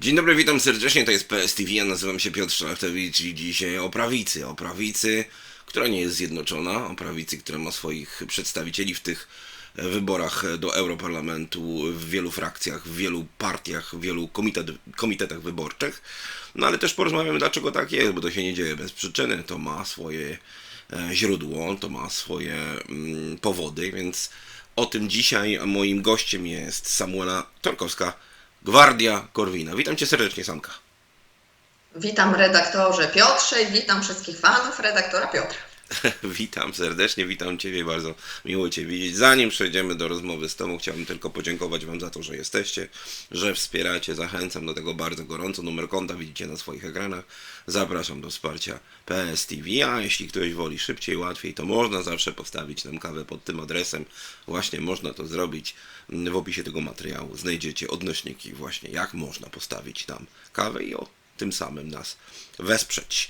Dzień dobry, witam serdecznie, to jest PS TV, ja nazywam się Piotr Szlachtowicz i dzisiaj o prawicy, o prawicy, która nie jest zjednoczona, o prawicy, która ma swoich przedstawicieli w tych wyborach do Europarlamentu w wielu frakcjach, w wielu partiach, w wielu komitet, komitetach wyborczych. No ale też porozmawiamy, dlaczego tak jest, bo to się nie dzieje bez przyczyny, to ma swoje e, źródło, to ma swoje mm, powody, więc o tym dzisiaj. Moim gościem jest Samuela Torkowska, Gwardia Korwina. Witam cię serdecznie, Samka. Witam redaktorze Piotrze i witam wszystkich fanów redaktora Piotra. witam serdecznie, witam Ciebie, bardzo miło Cię widzieć. Zanim przejdziemy do rozmowy z Tobą, chciałbym tylko podziękować Wam za to, że jesteście, że wspieracie, zachęcam do tego bardzo gorąco. Numer konta widzicie na swoich ekranach. Zapraszam do wsparcia PS TV, a jeśli ktoś woli szybciej, łatwiej, to można zawsze postawić nam kawę pod tym adresem. Właśnie można to zrobić. W opisie tego materiału znajdziecie odnośniki właśnie, jak można postawić nam kawę i o tym samym nas wesprzeć.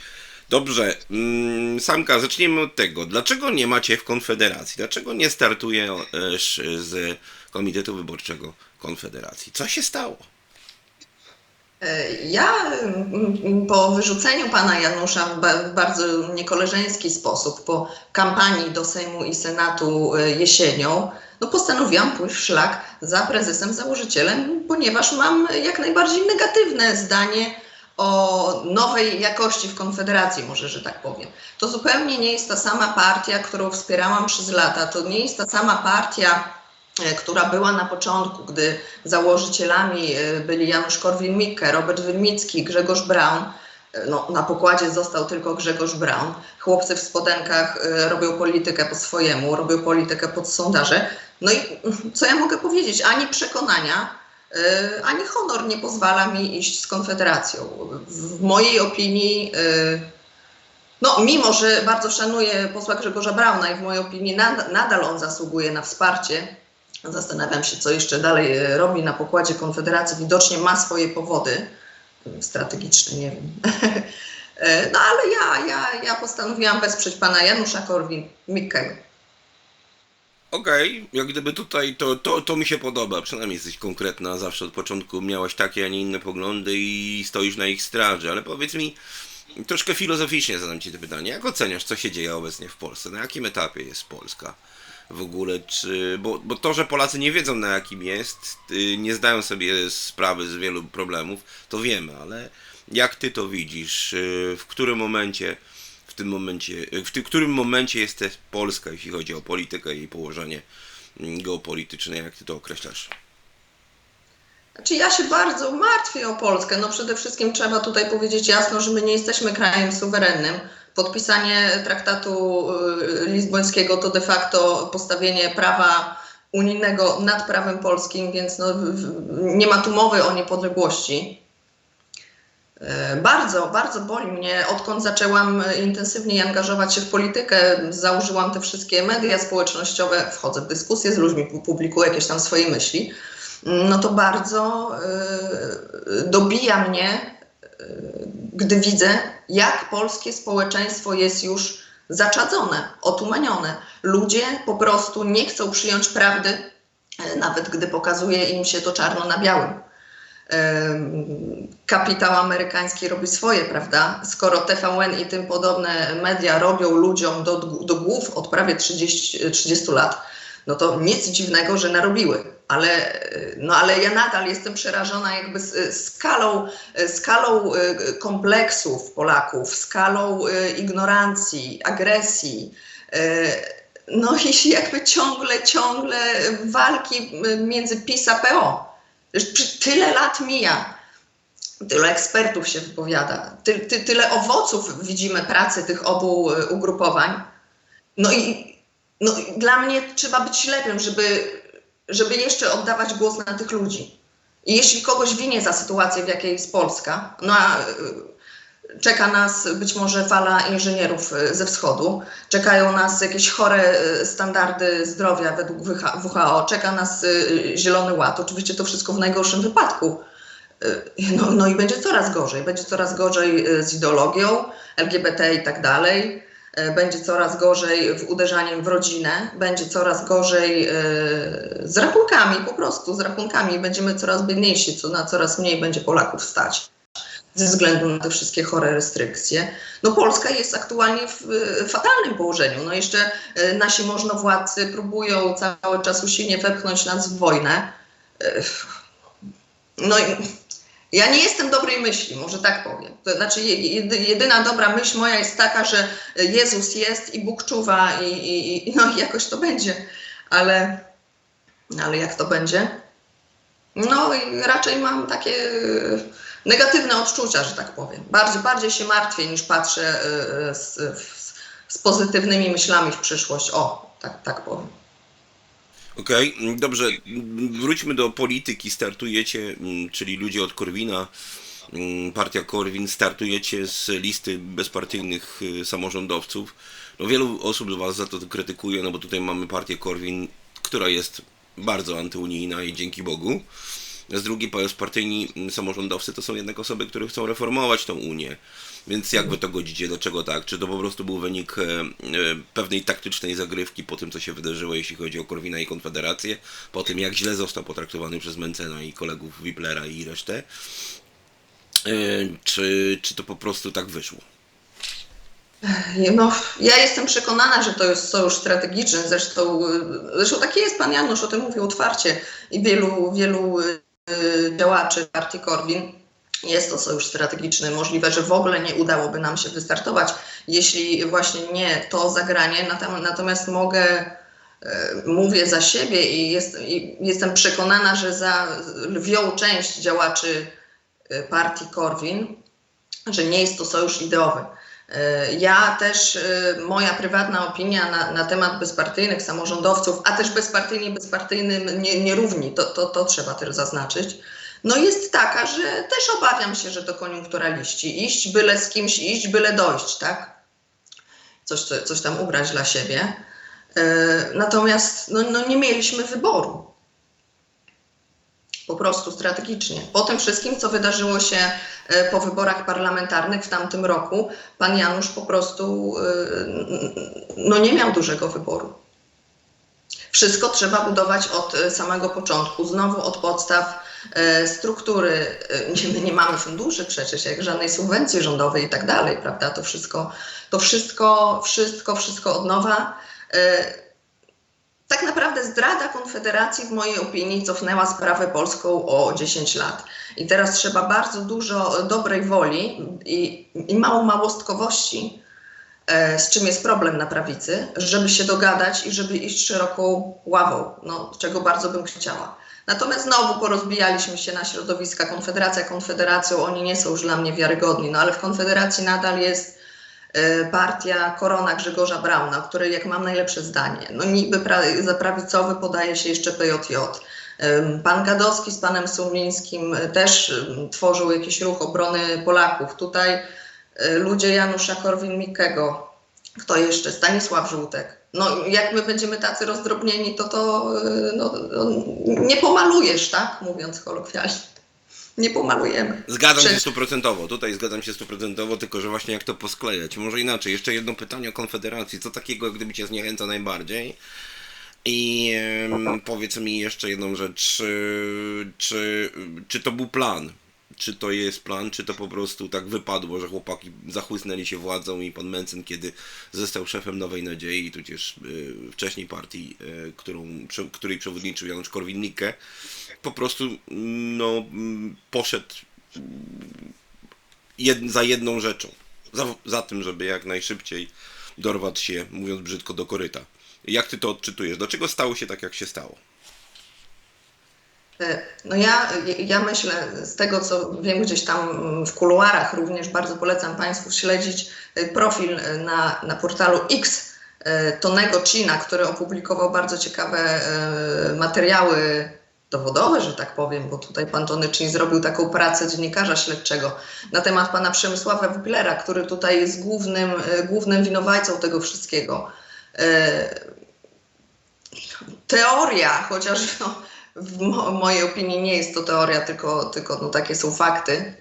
Dobrze, mm, Samka, zacznijmy od tego. Dlaczego nie macie w Konfederacji? Dlaczego nie startujesz z Komitetu Wyborczego Konfederacji? Co się stało? E, Ja mm, po wyrzuceniu pana Janusza w bardzo niekoleżeński sposób, po kampanii do Sejmu i Senatu e, jesienią, no postanowiłam pójść w szlak za prezesem założycielem, ponieważ mam jak najbardziej negatywne zdanie o nowej jakości w Konfederacji, może, że tak powiem. To zupełnie nie jest ta sama partia, którą wspierałam przez lata. To nie jest ta sama partia, e, która była na początku, gdy założycielami e, byli Janusz Korwin-Mikke, Robert Wymicki, Grzegorz Braun. E, No, na pokładzie został tylko Grzegorz Braun. Chłopcy w spodenkach robią politykę po swojemu, robią politykę pod sondaże. No i co ja mogę powiedzieć? Ani przekonania, ani honor nie pozwala mi iść z Konfederacją. W mojej opinii, e, no mimo, że bardzo szanuję posła Grzegorza Brauna i w mojej opinii nad, nadal on zasługuje na wsparcie, zastanawiam się, co jeszcze dalej e, robi na pokładzie Konfederacji. Widocznie ma swoje powody e, strategiczne, nie wiem. E, No ale ja, ja, ja postanowiłam wesprzeć pana Janusza Korwin-Mikkego. Okej, jak gdyby tutaj to, to, to mi się podoba, przynajmniej jesteś konkretna, zawsze od początku miałaś takie, a nie inne poglądy i stoisz na ich straży, ale powiedz mi, troszkę filozoficznie zadam Ci to pytanie, jak oceniasz, co się dzieje obecnie w Polsce, na jakim etapie jest Polska w ogóle, czy, bo, bo to, że Polacy nie wiedzą na jakim jest, y, nie zdają sobie sprawy z wielu problemów, to wiemy, ale jak Ty to widzisz, y, w którym momencie tym momencie, w tym, którym momencie jest Polska, jeśli chodzi o politykę i położenie mm, geopolityczne, jak ty to określasz? Znaczy ja się bardzo martwię o Polskę. No przede wszystkim trzeba tutaj powiedzieć jasno, że my nie jesteśmy krajem suwerennym. Podpisanie traktatu y, lizbońskiego to de facto postawienie prawa unijnego nad prawem polskim, więc no, nie ma tu mowy o niepodległości. E, Bardzo, bardzo boli mnie, odkąd zaczęłam e, intensywniej angażować się w politykę, założyłam te wszystkie media społecznościowe, wchodzę w dyskusję z ludźmi, pu- publikuję jakieś tam swoje myśli, no to bardzo e, dobija mnie, gdy widzę, jak polskie społeczeństwo jest już zaczadzone, otumanione. Ludzie po prostu nie chcą przyjąć prawdy, nawet gdy pokazuje im się to czarno na białym kapitał amerykański robi swoje, prawda? Skoro TVN i tym podobne media robią ludziom do, do głów od prawie 30, 30 lat, no to nic dziwnego, że narobiły. Ale, no ale ja nadal jestem przerażona jakby skalą, skalą e, kompleksów Polaków, skalą e, ignorancji, agresji. e, No i jakby ciągle, ciągle walki między PiS a PO. Tyle lat mija, tyle ekspertów się wypowiada, ty, ty, tyle owoców widzimy pracy tych obu e, ugrupowań. No i, no dla mnie trzeba być ślepym, żeby, żeby jeszcze oddawać głos na tych ludzi. I jeśli kogoś winię za sytuację, w jakiej jest Polska, no a e, czeka nas być może fala inżynierów e, ze wschodu, czekają nas jakieś chore standardy zdrowia według WH WHO, czeka nas zielony ład, oczywiście to wszystko w najgorszym wypadku. E, No, no i będzie coraz gorzej, będzie coraz gorzej e, z ideologią LGBT i tak dalej. e, będzie coraz gorzej w uderzaniem w rodzinę, będzie coraz gorzej z rachunkami, po prostu z rachunkami. Będziemy coraz biedniejsi, co na coraz mniej będzie Polaków stać ze względu na te wszystkie chore restrykcje. No Polska jest aktualnie w fatalnym położeniu. No jeszcze nasi możnowładcy próbują cały czas usilnie wepchnąć nas w wojnę. No i ja nie jestem dobrej myśli, może tak powiem. To znaczy jedy- jedyna dobra myśl moja jest taka, że Jezus jest i Bóg czuwa i, i, i no jakoś to będzie. Ale, ale jak to będzie? No i raczej mam takie e, negatywne odczucia, że tak powiem. Bardziej, bardziej się martwię niż patrzę e, z, w- z pozytywnymi myślami w przyszłość. O, tak, tak powiem. Okej, dobrze. Wróćmy do polityki. Startujecie, mm, czyli ludzie od Korwina, mm, partia Korwin, startujecie z listy bezpartyjnych y, samorządowców. No, wielu osób was za to krytykuje, no bo tutaj mamy partię Korwin, która jest bardzo antyunijna i dzięki Bogu. Z drugiej bezpartyjni mm, samorządowcy to są jednak osoby, które chcą reformować tą Unię. Więc jak wy to godzicie? Dlaczego tak? Czy to po prostu był wynik e, e, pewnej taktycznej zagrywki po tym, co się wydarzyło, jeśli chodzi o Korwina i Konfederację? Po tym, jak źle został potraktowany przez Mencena i kolegów Wiplera i resztę? E, Czy, czy to po prostu tak wyszło? No, ja jestem przekonana, że to jest sojusz strategiczny. Zresztą, zresztą taki jest pan Janusz, o tym mówił otwarcie i wielu, wielu działaczy partii Korwin. Jest to sojusz strategiczny. Możliwe, że w ogóle nie udałoby nam się wystartować, jeśli właśnie nie to zagranie. Natomiast mogę, y, mówię za siebie i, jest, i jestem przekonana, że za lwią część działaczy y, partii Korwin, że nie jest to sojusz ideowy. E, Ja też, e, moja prywatna opinia na, na temat bezpartyjnych samorządowców, a też bezpartyjni bezpartyjnym nie, nierówni, to, to, to trzeba też zaznaczyć, no jest taka, że też obawiam się, że to koniunkturaliści. Iść byle z kimś, iść byle dojść, tak? Coś, co- coś tam ubrać dla siebie. E, Natomiast no, no nie mieliśmy wyboru. Po prostu strategicznie. Po tym wszystkim, co wydarzyło się e, po wyborach parlamentarnych w tamtym roku, pan Janusz po prostu e, no nie miał dużego wyboru. Wszystko trzeba budować od e, samego początku, znowu od podstaw e, struktury. E, my nie mamy funduszy przecież, jak żadnej subwencji rządowej i tak dalej, prawda? To wszystko, to wszystko, wszystko, wszystko od nowa. Tak naprawdę zdrada Konfederacji, w mojej opinii, cofnęła sprawę polską o 10 lat. I teraz trzeba bardzo dużo dobrej woli i, i mało małostkowości, z czym jest problem na prawicy, żeby się dogadać i żeby iść szeroką ławą, no, czego bardzo bym chciała. Natomiast znowu porozbijaliśmy się na środowiska Konfederacja Konfederacją, oni nie są już dla mnie wiarygodni, no ale w Konfederacji nadal jest e, partia Korona Grzegorza Brauna, o której jak mam najlepsze zdanie. No niby pra- za prawicowy podaje się jeszcze PJJ. Ym, Pan Gadowski z panem Sumińskim e, też tworzył jakiś ruch obrony Polaków. Tutaj e, ludzie Janusza Korwin-Mikkego. Kto jeszcze? Stanisław Żółtek. No jak my będziemy tacy rozdrobnieni, to to e, no, no, nie pomalujesz, tak? Mówiąc kolokwialnie. Nie pomalujemy. Zgadzam się Przecież- stuprocentowo, tutaj zgadzam się stuprocentowo, tylko że właśnie jak to posklejać. Może inaczej, jeszcze jedno pytanie o Konfederacji. Co takiego, gdyby cię zniechęca najbardziej? I powiedz mi jeszcze jedną rzecz, czy, czy, czy to był plan? Czy to jest plan, czy to po prostu tak wypadło, że chłopaki zachłysnęli się władzą i pan Mencen, kiedy został szefem Nowej Nadziei, tudzież y, wcześniej partii, y, którą, której przewodniczył Janusz Korwin-Mikke, po prostu no, mm, poszedł jed, za jedną rzeczą. Za, za tym, żeby jak najszybciej dorwać się, mówiąc brzydko, do koryta. Jak ty to odczytujesz? Dlaczego stało się tak, jak się stało? E, No ja, ja myślę, z tego co wiem gdzieś tam w kuluarach, również bardzo polecam Państwu śledzić e, profil e, na, na portalu X Tonego China, który opublikował bardzo ciekawe materiały dowodowe, że tak powiem, bo tutaj pan Tony Chin zrobił taką pracę dziennikarza śledczego na temat pana Przemysława Wiplera, który tutaj jest głównym, głównym winowajcą tego wszystkiego. Teoria, chociaż no, w mo- mojej opinii nie jest to teoria, tylko, tylko no, takie są fakty,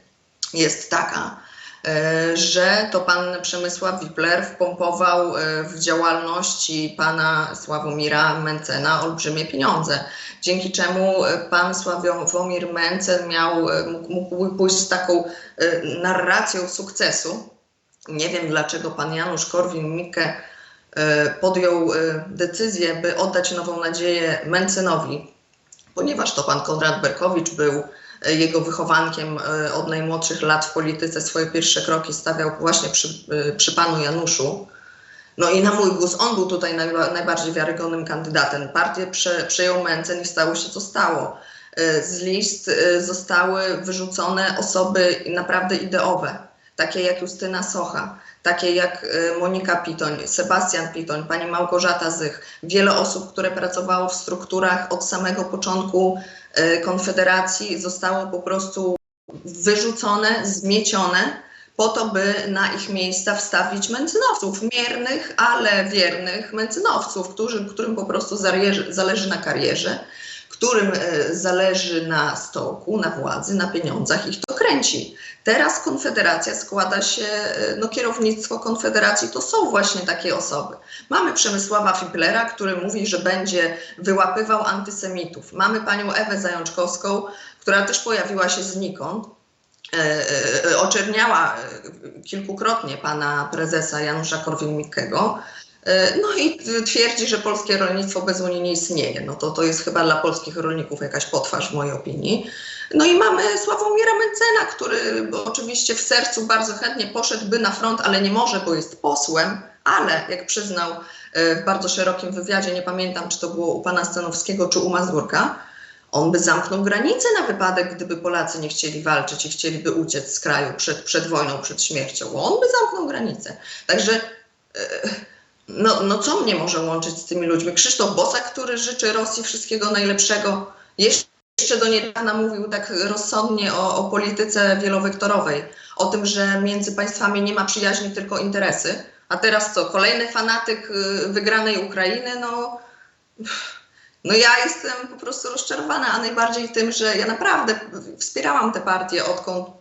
jest taka, e, że to pan Przemysław Wipler wpompował e, w działalności pana Sławomira Mencena olbrzymie pieniądze, dzięki czemu e, pan Sławomir Mencen miał, mógł, pójść z taką narracją sukcesu. Nie wiem, dlaczego pan Janusz Korwin-Mikke podjął decyzję, by oddać nową nadzieję Mencenowi, ponieważ to pan Konrad Berkowicz był e, jego wychowankiem e, od najmłodszych lat w polityce. Swoje pierwsze kroki stawiał właśnie przy, e, przy panu Januszu. No i na mój głos on był tutaj najba- najbardziej wiarygodnym kandydatem. Partię prze, przejął Mencen i stało się co stało. Z list zostały wyrzucone osoby naprawdę ideowe, takie jak Justyna Socha, takie jak e, Monika Pitoń, Sebastian Pitoń, pani Małgorzata Zych, wiele osób, które pracowało w strukturach od samego początku e, Konfederacji, zostało po prostu wyrzucone, zmiecione, po to, by na ich miejsca wstawić mencynowców, miernych, ale wiernych mencynowców, którym, którym po prostu zależy, zależy na karierze, którym e, zależy na stołku, na władzy, na pieniądzach, ich to kręci. Teraz Konfederacja składa się, e, no kierownictwo Konfederacji to są właśnie takie osoby. Mamy Przemysława Fiplera, który mówi, że będzie wyłapywał antysemitów. Mamy panią Ewę Zajączkowską, która też pojawiła się znikąd, e, oczerniała kilkukrotnie pana prezesa Janusza Korwin-Mikkego. E, No i twierdzi, że polskie rolnictwo bez Unii nie istnieje. No to, to jest chyba dla polskich rolników jakaś potwarz w mojej opinii. No i mamy Sławomira Mencena, który oczywiście w sercu bardzo chętnie poszedłby na front, ale nie może, bo jest posłem, ale jak przyznał e, w bardzo szerokim wywiadzie, nie pamiętam czy to było u pana Stanowskiego czy u Mazurka, on by zamknął granice na wypadek, gdyby Polacy nie chcieli walczyć i chcieliby uciec z kraju przed, przed wojną, przed śmiercią. On by zamknął granice. Także e, no, no co mnie może łączyć z tymi ludźmi? Krzysztof Bosak, który życzy Rosji wszystkiego najlepszego. Jeszcze do niedawna mówił tak rozsądnie o, o polityce wielowektorowej, o tym, że między państwami nie ma przyjaźni, tylko interesy. A teraz co? Kolejny fanatyk y, wygranej Ukrainy? No, no ja jestem po prostu rozczarowana, a najbardziej tym, że ja naprawdę wspierałam tę partię odkąd,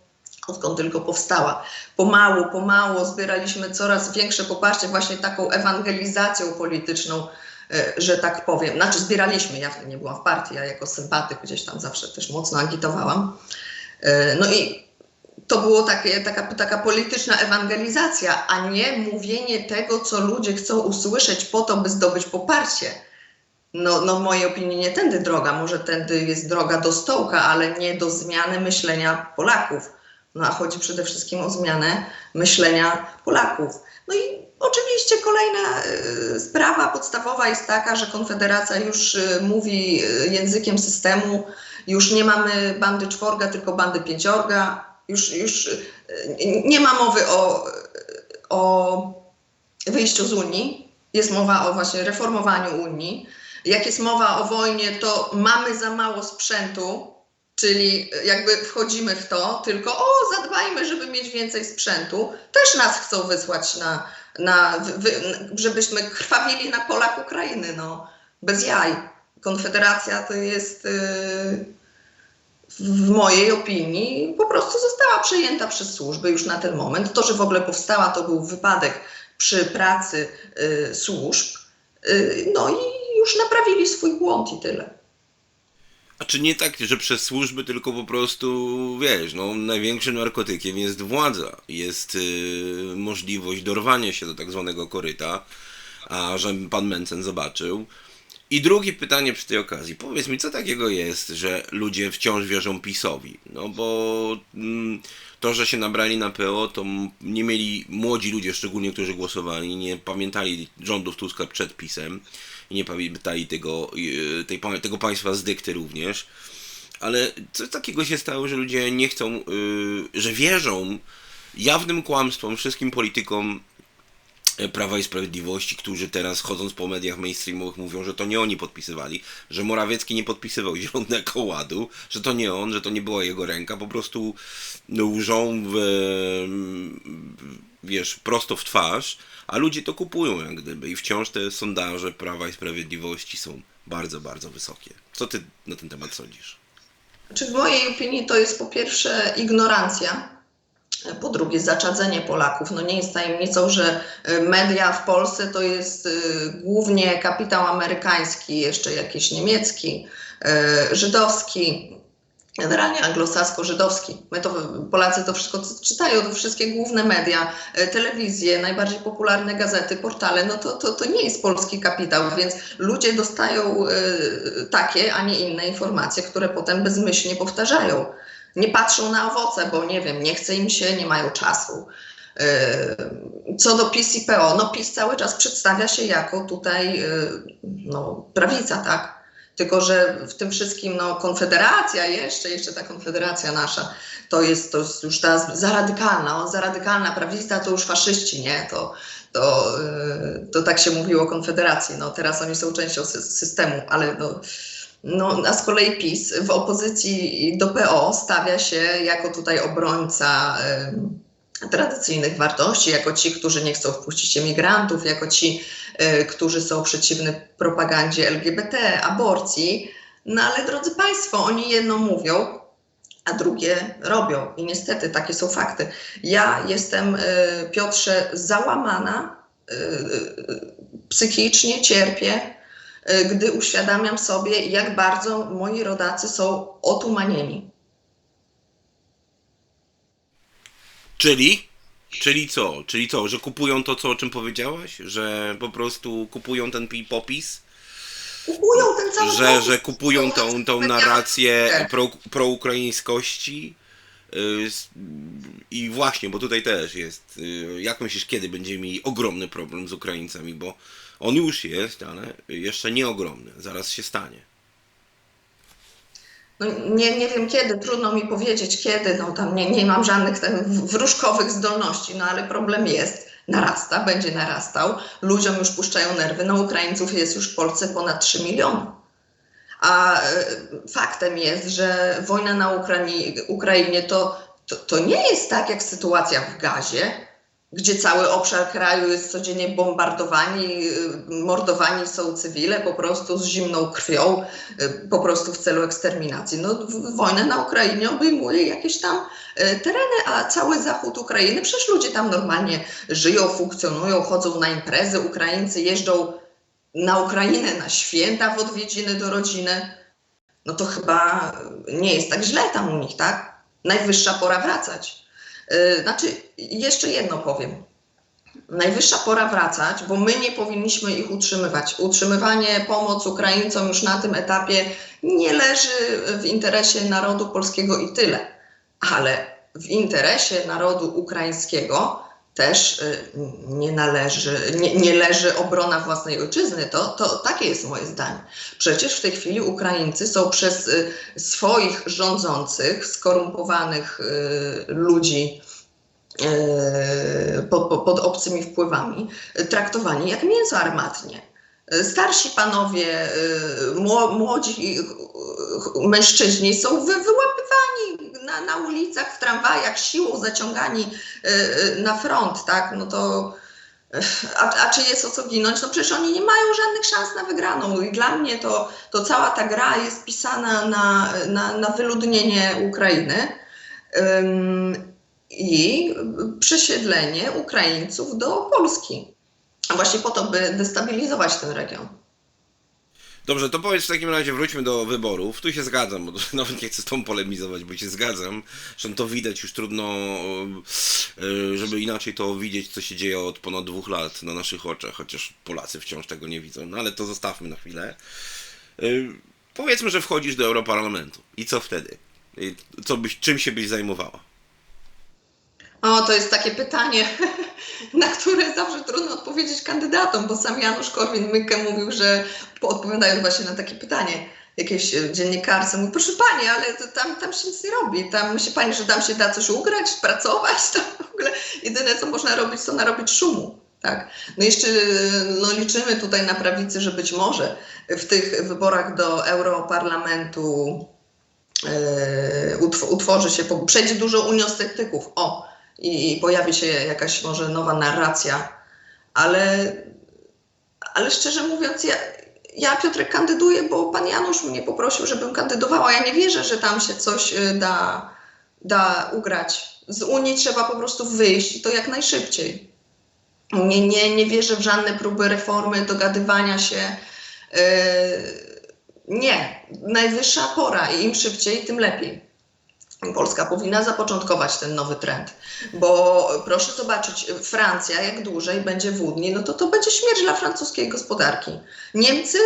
odkąd tylko powstała. Pomału, pomału zbieraliśmy coraz większe poparcie właśnie taką ewangelizacją polityczną, e, że tak powiem. Znaczy zbieraliśmy, ja nie byłam w partii, ja jako sympatyk gdzieś tam zawsze też mocno agitowałam. E, No i to takie, taka, taka polityczna ewangelizacja, a nie mówienie tego, co ludzie chcą usłyszeć po to, by zdobyć poparcie. No, no w mojej opinii nie tędy droga, może tędy jest droga do stołka, ale nie do zmiany myślenia Polaków. No a chodzi przede wszystkim o zmianę myślenia Polaków. No i oczywiście kolejna y, sprawa podstawowa jest taka, że Konfederacja już y, mówi y, językiem systemu, już nie mamy bandy czworga, tylko bandy pięciorga, już, już nie ma mowy o, o wyjściu z Unii, jest mowa o właśnie reformowaniu Unii. Jak jest mowa o wojnie, to mamy za mało sprzętu, czyli jakby wchodzimy w to, tylko o, zadbajmy, żeby mieć więcej sprzętu. Też nas chcą wysłać na, na wy, żebyśmy krwawili na polach Ukrainy, no, bez jaj. Konfederacja to jest, yy, w mojej opinii, po prostu została przejęta przez służby już na ten moment. To, że w ogóle powstała, to był wypadek przy pracy yy, służb. Yy, no i już naprawili swój błąd i tyle. A czy nie tak, że przez służby, tylko po prostu, wiesz, no, największym narkotykiem jest władza, jest y, możliwość dorwania się do tak zwanego koryta, a że pan Mencen zobaczył. I drugie pytanie przy tej okazji. Powiedz mi, co takiego jest, że ludzie wciąż wierzą PiSowi? No bo mm, to, że się nabrali na PO, to nie mieli młodzi ludzie, szczególnie którzy głosowali, nie pamiętali rządów Tuska przed PiSem i nie pamiętali tego, y, tej, tego państwa z dykty również. Ale co takiego się stało, że ludzie nie chcą, y, że wierzą jawnym kłamstwom wszystkim politykom e, Prawa i Sprawiedliwości, którzy teraz chodząc po mediach mainstreamowych mówią, że to nie oni podpisywali, że Morawiecki nie podpisywał Zielonego Ładu, że to nie on, że to nie była jego ręka, po prostu no, łżą w, wiesz, prosto w twarz, a ludzie to kupują jak gdyby i wciąż te sondaże Prawa i Sprawiedliwości są bardzo, bardzo wysokie. Co ty na ten temat sądzisz? Czy w mojej opinii to jest po pierwsze ignorancja, Po drugie, zaczadzenie Polaków. No nie jest tajemnicą, że y, media w Polsce to jest y, głównie kapitał amerykański, jeszcze jakiś niemiecki, y, żydowski, generalnie anglosasko-żydowski. My to, Polacy to wszystko czytają, to wszystkie główne media, y, telewizje, najbardziej popularne gazety, portale, no to, to, to nie jest polski kapitał, więc ludzie dostają y, takie, a nie inne informacje, które potem bezmyślnie powtarzają. Nie patrzą na owoce, bo nie wiem, nie chce im się, nie mają czasu. Yy, Co do PiS i PO, no PiS cały czas przedstawia się jako tutaj no, prawica, tak? Tylko, że w tym wszystkim no, Konfederacja, jeszcze, jeszcze ta Konfederacja nasza, to jest, to jest już ta za radykalna, o, za radykalna prawica to już faszyści, nie? To, to, yy, to tak się mówiło o Konfederacji. No, teraz oni są częścią sy- systemu, ale no, no, a z kolei PiS w opozycji do PO stawia się jako tutaj obrońca y, tradycyjnych wartości, jako ci, którzy nie chcą wpuścić emigrantów, jako ci, y, którzy są przeciwni propagandzie LGBT, aborcji. No ale drodzy Państwo, oni jedno mówią, a drugie robią. I niestety takie są fakty. Ja jestem, y, Piotrze, załamana, y, psychicznie cierpię, gdy uświadamiam sobie, jak bardzo moi rodacy są otumanieni. Czyli? Czyli co? Czyli co? Że kupują to, co o czym powiedziałaś? Że po prostu kupują ten pi- popis? Kupują ten cały Że, popis. że kupują tą, tą narrację pro, proukraińskości? Y, I właśnie, bo tutaj też jest, y, jak myślisz, kiedy będziemy mieli ogromny problem z Ukraińcami, bo on już jest, ale jeszcze nie ogromny, zaraz się stanie. No, nie, nie wiem kiedy, trudno mi powiedzieć kiedy, no tam nie, nie mam żadnych tam wróżkowych zdolności, no ale problem jest, narasta, będzie narastał, ludziom już puszczają nerwy, no Ukraińców jest już w Polsce ponad 3 miliony. A e, faktem jest, że wojna na Ukrainie, Ukrainie to, to, to nie jest tak jak sytuacja w Gazie, gdzie cały obszar kraju jest codziennie bombardowani, y, mordowani są cywile po prostu z zimną krwią, y, po prostu w celu eksterminacji. No, wojna na Ukrainie obejmuje jakieś tam y, tereny, a cały zachód Ukrainy, przecież ludzie tam normalnie żyją, funkcjonują, chodzą na imprezy, Ukraińcy jeżdżą na Ukrainę na święta w odwiedziny do rodziny. No to chyba nie jest tak źle tam u nich, tak? Najwyższa pora wracać. Yy, Znaczy, jeszcze jedno powiem. Najwyższa pora wracać, bo my nie powinniśmy ich utrzymywać. Utrzymywanie, pomoc Ukraińcom już na tym etapie nie leży w interesie narodu polskiego i tyle. Ale w interesie narodu ukraińskiego też y, nie należy, nie, nie leży obrona własnej ojczyzny. To, to takie jest moje zdanie. Przecież w tej chwili Ukraińcy są przez y, swoich rządzących, skorumpowanych y, ludzi pod, pod, obcymi wpływami, traktowani jak mięso armatnie. Starsi panowie, y, mło- młodzi y, mężczyźni są wy, wyłapywani na, na ulicach, w tramwajach, siłą zaciągani y, na front, tak? No to a, a czy jest o co ginąć? No przecież oni nie mają żadnych szans na wygraną. I dla mnie to, to cała ta gra jest pisana na, na, na wyludnienie Ukrainy ym, i przesiedlenie Ukraińców do Polski. Właśnie po to, by destabilizować ten region. Dobrze, to powiedz w takim razie, wróćmy do wyborów. Tu się zgadzam, bo nawet nie chcę z tą polemizować, bo się zgadzam. Zresztą to widać już trudno, e, żeby inaczej to widzieć, co się dzieje od ponad dwóch lat na naszych oczach, chociaż Polacy wciąż tego nie widzą. No ale to zostawmy na chwilę. E, Powiedzmy, że wchodzisz do Europarlamentu. I co wtedy? Co byś, czym się byś zajmowała? O, to jest takie pytanie, na które zawsze trudno odpowiedzieć kandydatom, bo sam Janusz Korwin-Mikke mówił, że odpowiadając właśnie na takie pytanie, jakieś e, dziennikarce mówi, proszę Pani, ale tam, tam się nic nie robi, tam myśli Pani, że tam się da coś ugrać, pracować, tam w ogóle jedyne co można robić, to narobić szumu. Tak. No jeszcze no, liczymy tutaj na prawicy, że być może w tych wyborach do Europarlamentu utw- utworzy się, przejdzie dużo uniosceptyków, o, i, i pojawi się jakaś może nowa narracja, ale, ale szczerze mówiąc, ja, ja Piotrek kandyduję, bo pan Janusz mnie poprosił, żebym kandydowała. Ja nie wierzę, że tam się coś y, da, da ugrać. Z Unii trzeba po prostu wyjść i to jak najszybciej. Nie, nie, nie wierzę w żadne próby reformy, dogadywania się. Yy, nie, najwyższa pora i im szybciej, tym lepiej. Polska powinna zapoczątkować ten nowy trend, bo proszę zobaczyć, Francja jak dłużej będzie w Unii, no to to będzie śmierć dla francuskiej gospodarki. Niemcy,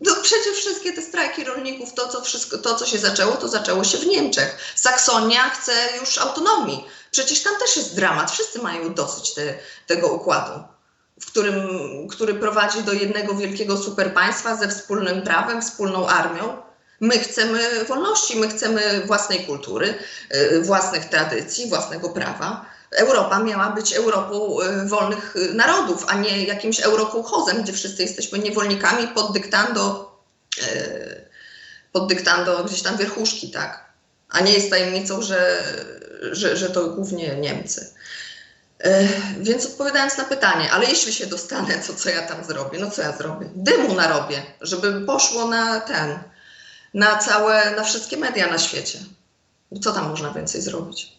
no przecież wszystkie te strajki rolników, to co, wszystko, to co się zaczęło, to zaczęło się w Niemczech. Saksonia chce już autonomii. Przecież tam też jest dramat, wszyscy mają dosyć te, tego układu, w którym, który prowadzi do jednego wielkiego superpaństwa ze wspólnym prawem, wspólną armią. My chcemy wolności, my chcemy własnej kultury, y, własnych tradycji, własnego prawa. Europa miała być Europą y, wolnych y, narodów, a nie jakimś eurokołchozem, gdzie wszyscy jesteśmy niewolnikami pod dyktando, pod dyktando gdzieś tam wierchuszki, tak? A nie jest tajemnicą, że, że, że to głównie Niemcy. Więc odpowiadając na pytanie, ale jeśli się dostanę, to co ja tam zrobię? No co ja zrobię? Dymu narobię, żeby poszło na ten, na całe, na wszystkie media na świecie. Co tam można więcej zrobić?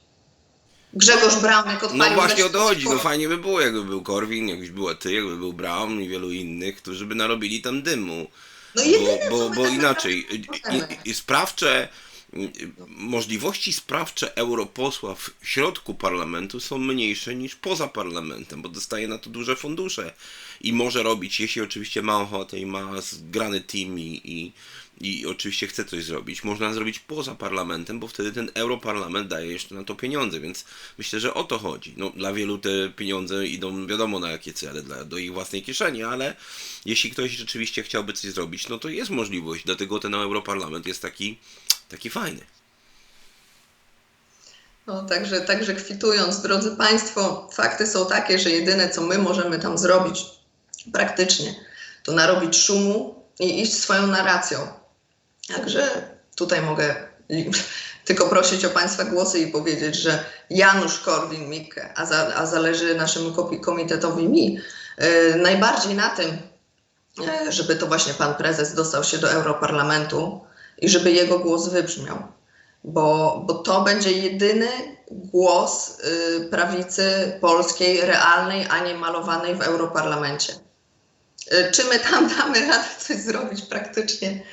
Grzegorz Braunek odpalił... No właśnie o to chodzi, no fajnie by było, jakby był Korwin, jakbyś była ty, jakby był Brown i wielu innych, którzy by narobili tam dymu. No jedyne, bo, bo, bo tak inaczej, i, i sprawcze, możliwości sprawcze europosła w środku parlamentu są mniejsze niż poza parlamentem, bo dostaje na to duże fundusze i może robić, jeśli oczywiście ma ochotę i ma zgrany team i, i, i oczywiście chce coś zrobić, można zrobić poza parlamentem, bo wtedy ten europarlament daje jeszcze na to pieniądze, więc myślę, że o to chodzi. No, dla wielu te pieniądze idą wiadomo na jakie cele, dla, do ich własnej kieszeni, ale jeśli ktoś rzeczywiście chciałby coś zrobić, no to jest możliwość, dlatego ten europarlament jest taki, taki fajny. No, także, także kwitując, drodzy Państwo, fakty są takie, że jedyne, co my możemy tam zrobić praktycznie, to narobić szumu i iść swoją narracją. Także tutaj mogę tylko prosić o Państwa głosy i powiedzieć, że Janusz Korwin-Mikke, a, za, a zależy naszemu komitetowi mi, yy, najbardziej na tym, e, żeby to właśnie Pan Prezes dostał się do Europarlamentu i żeby jego głos wybrzmiał bo, bo to będzie jedyny głos y, prawicy polskiej, realnej, a nie malowanej w Europarlamencie. Y, czy my tam damy radę coś zrobić praktycznie?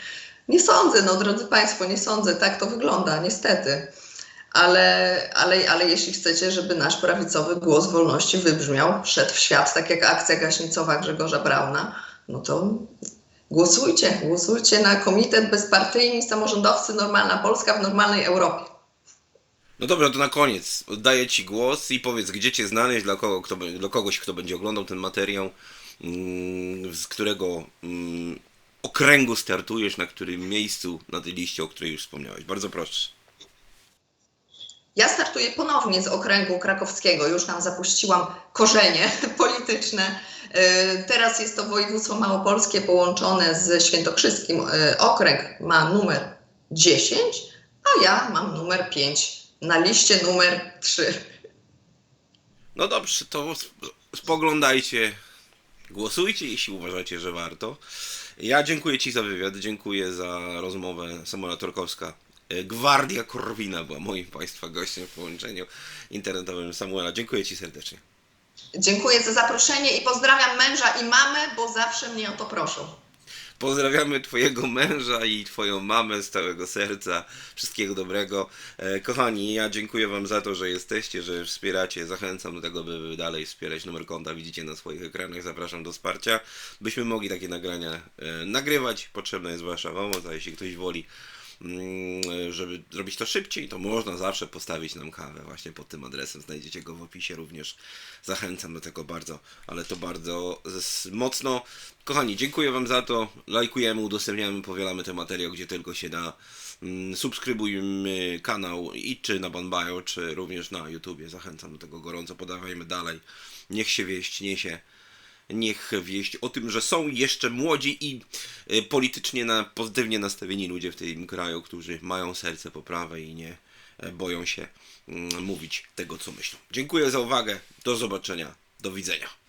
Nie sądzę, no drodzy Państwo, nie sądzę, tak to wygląda, niestety. Ale, ale, ale jeśli chcecie, żeby nasz prawicowy głos wolności wybrzmiał, wszedł w świat, tak jak akcja gaśnicowa Grzegorza Brauna, no to Głosujcie, głosujcie na Komitet Bezpartyjni Samorządowcy Normalna Polska w normalnej Europie. No dobrze, to na koniec oddaję Ci głos i powiedz, gdzie Cię znaleźć, dla, kogo, kto, dla kogoś, kto będzie oglądał ten materiał, mm, z którego mm, okręgu startujesz, na którym miejscu na tej liście, o której już wspomniałeś. Bardzo proszę. Ja startuję ponownie z okręgu krakowskiego, już tam zapuściłam korzenie polityczne. Yy, Teraz jest to województwo małopolskie połączone z świętokrzyskim. Yy, Okręg ma numer 10, a ja mam numer 5. Na liście numer 3. No dobrze, to sp- spoglądajcie, głosujcie, jeśli uważacie, że warto. Ja dziękuję Ci za wywiad, dziękuję za rozmowę. Samuela Torkowska. E, Gwardia Korwina była moim Państwa gościem w połączeniu internetowym Samuela. Dziękuję Ci serdecznie. Dziękuję za zaproszenie i pozdrawiam męża i mamę, bo zawsze mnie o to proszą. Pozdrawiamy Twojego męża i Twoją mamę z całego serca. Wszystkiego dobrego. E, kochani, ja dziękuję Wam za to, że jesteście, że wspieracie. Zachęcam do tego, by dalej wspierać numer konta. Widzicie na swoich ekranach. Zapraszam do wsparcia, byśmy mogli takie nagrania e, nagrywać. Potrzebna jest Wasza pomoc, a jeśli ktoś woli, żeby zrobić to szybciej, to można zawsze postawić nam kawę właśnie pod tym adresem. Znajdziecie go w opisie również. Zachęcam do tego bardzo, ale to bardzo mocno. Kochani, dziękuję Wam za to. Lajkujemy, udostępniamy, powielamy ten materiał, gdzie tylko się da. Mm, Subskrybujmy kanał i czy na Banbajo, czy również na YouTubie. Zachęcam do tego gorąco. Podawajmy dalej. Niech się wieść niesie. Niech wieść o tym, że są jeszcze młodzi i y, politycznie na, pozytywnie nastawieni ludzie w tym kraju, którzy mają serce po prawej i nie e, boją się mm, mówić tego, co myślą. Dziękuję za uwagę. Do zobaczenia. Do widzenia.